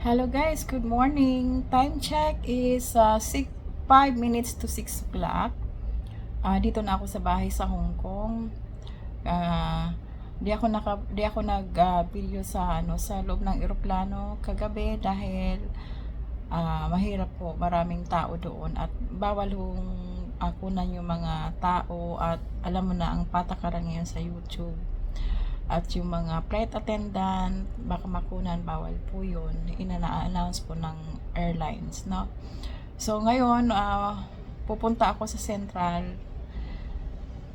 Hello guys, good morning. Time check is uh, 6, 5 minutes to 6 o'clock. Ah, dito na ako sa bahay sa Hong Kong. Ah, di ako naka di ako nag ah, video sa ano sa loob ng eroplano kagabi dahil ah, mahirap po, maraming tao doon at bawal hong akunan yung mga tao at alam mo na ang patakaran ngayon sa YouTube at yung mga flight attendant baka makunan bawal po yun. Ina-announce po ng airlines no? So ngayon ah, pupunta ako sa central.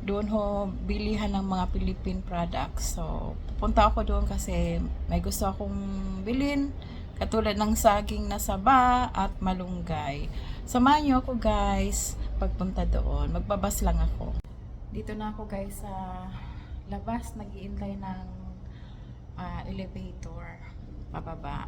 Doon ho bilihan ng mga Philippine products. So pupunta ako doon kasi may gusto akong bilhin. Katulad ng saging na saba at malunggay. Samahan niyo ako guys. Pagpunta doon magbabas lang ako. Dito na ako guys sa labas nagiintay ng ah, elevator. Pababa.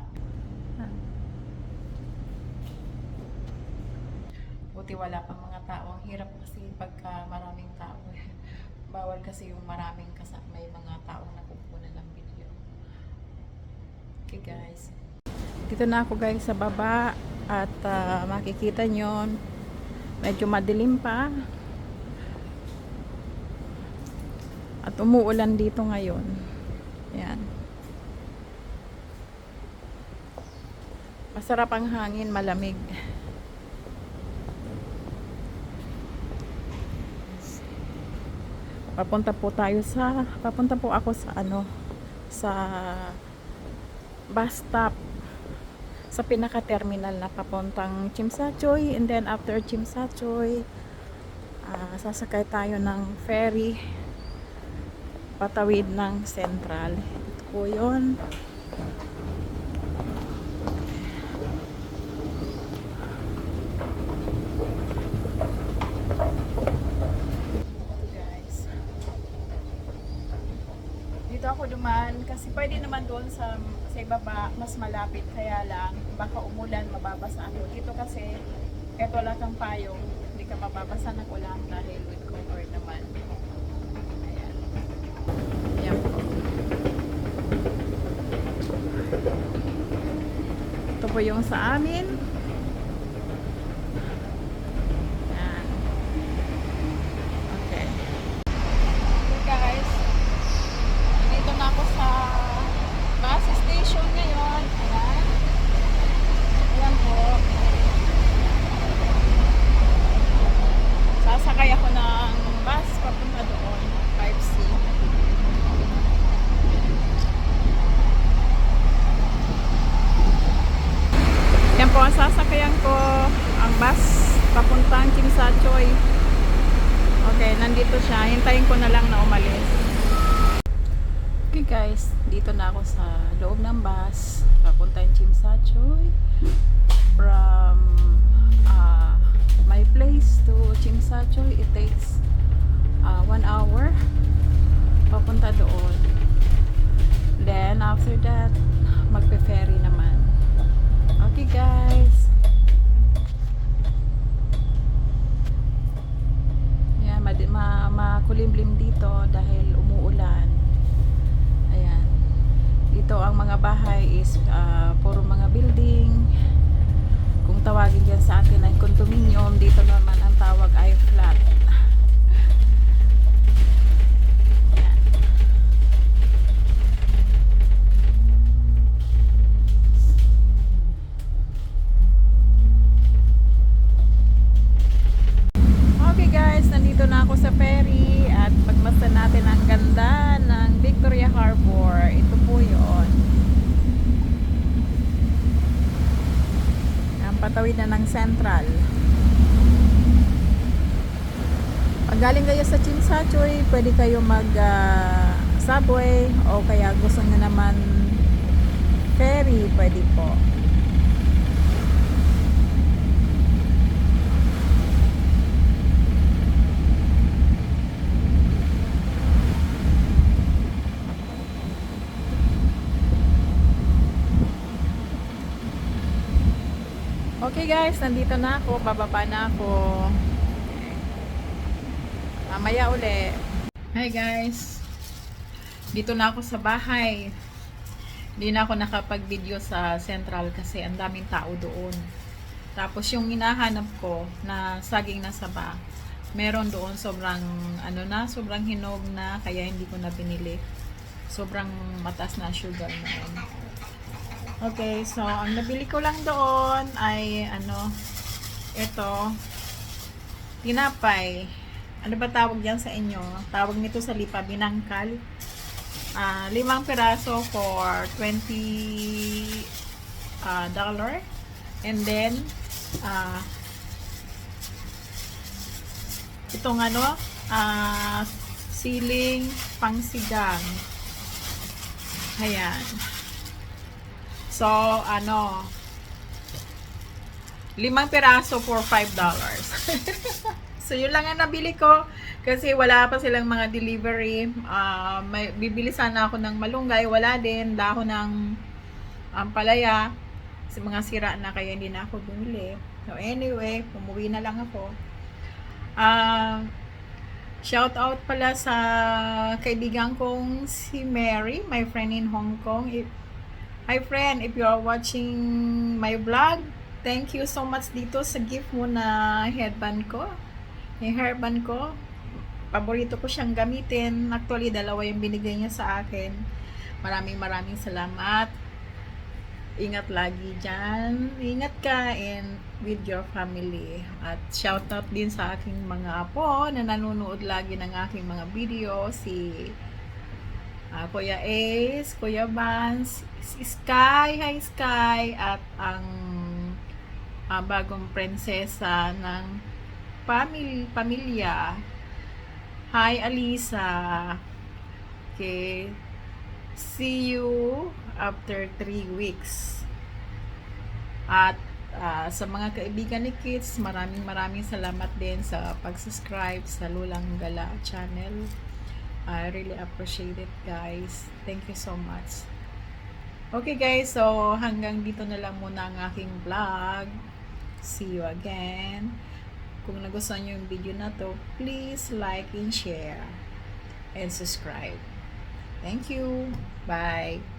Buti wala pang mga tao. Ang hirap kasi pagka maraming tao. Bawal kasi yung maraming kasa may mga taong nakukunan ng video. Okay guys. Dito na ako guys sa baba at ah, makikita nyo. Medyo madilim pa At umuulan dito ngayon. Yan. Masarap ang hangin, malamig. Papunta po tayo sa papunta po ako sa ano sa bus stop sa pinaka terminal na papuntang Chimsachoy and then after Chimsachoy ah, sasakay tayo ng ferry patawid ng central. Ito po yun. Dito ako dumaan kasi pwede naman doon sa sa ibaba mas malapit kaya lang baka umulan mababasa ako. Dito kasi eto lang ang payong hindi ka mababasa ng ulan dahil with cover naman. Ito po yung sa amin. Ayan. Okay. Okay guys. Dito na ako sa bus station ngayon. Ayan. Ayan po. Sasakay ako ng bus papunta doon. 5C. Ang sasakyan ko ang bus papuntang Kimsachoy. Okay, nandito siya. Hintayin ko na lang na umalis. Okay guys, dito na ako sa loob ng bus papuntang Chimsachoy. From uh, my place to Chimsachoy, it takes uh, one hour papunta doon. Then after that, magpe-ferry naman. Okay guys. Yan, mad- ma makulimlim dito dahil umuulan. Ayan. Dito ang mga ah, puro mga building. Kung tawagin dyan sa atin ay condominium, dito naman ang tawag ay flat. Ayan. Okay guys, nandito na ako sa ferry at pagmasdan natin ang ganda ng Victoria Harbor. Ito po yun. Patawid na ng Central. Pag galing kayo sa Chinsachoy, pwede kayo mag ah, subway o kaya gusto nyo naman ferry, pwede po. Okay guys, nandito na ako. Bababa na ako. Mamaya uli. Hi guys. Dito na ako sa bahay. Hindi na ako nakapag-video sa Central kasi ang daming tao doon. Tapos yung hinahanap ko na saging na saba, meron doon sobrang ano na, sobrang hinog na kaya hindi ko na pinili. Sobrang mataas na sugar yun. Okay, so ang nabili ko lang doon ay ano, ito, tinapay. Ano ba tawag yan sa inyo? Tawag nito sa lipa, binangkal. Ah, limang piraso for 20 ah, dollar. And then, ah, itong ano, ah, siling pangsigang. Ayan. So, ano, limang piraso for 5 dollars. so, yun lang ang nabili ko. Kasi wala pa silang mga delivery. Ah, may, bibili sana ako ng malunggay. Wala din. Dahon ng ampalaya. Kasi mga sira na kaya hindi na ako bumili. So, anyway, umuwi na lang ako. Ah, shout out pala sa kaibigan kong si Mary, my friend in Hong Kong. If, hi friend, if you are watching my vlog, thank you so much dito sa gift mo na headband ko. Yung hairband ko, paborito ko siyang gamitin. Actually, dalawa yung binigay niya sa akin. Maraming maraming salamat. Ingat lagi dyan. Ingat ka and with your family. At shout out din sa aking mga apo na nanonood lagi ng aking mga video. Si ah, Kuya Ace, Kuya Vance, Sky, hi Sky, at ang ah, bagong prinsesa ng pamil pamilya. Hi Alisa. Okay. See you after 3 weeks. At ah, sa mga kaibigan ni Kids, maraming maraming salamat din sa pag-subscribe sa Lulang Gala channel. I really appreciate it guys. Thank you so much. Okay guys, so hanggang dito na lang muna ang aking vlog. See you again. Kung nagustuhan nyo yung video na to, please like and share and subscribe. Thank you. Bye.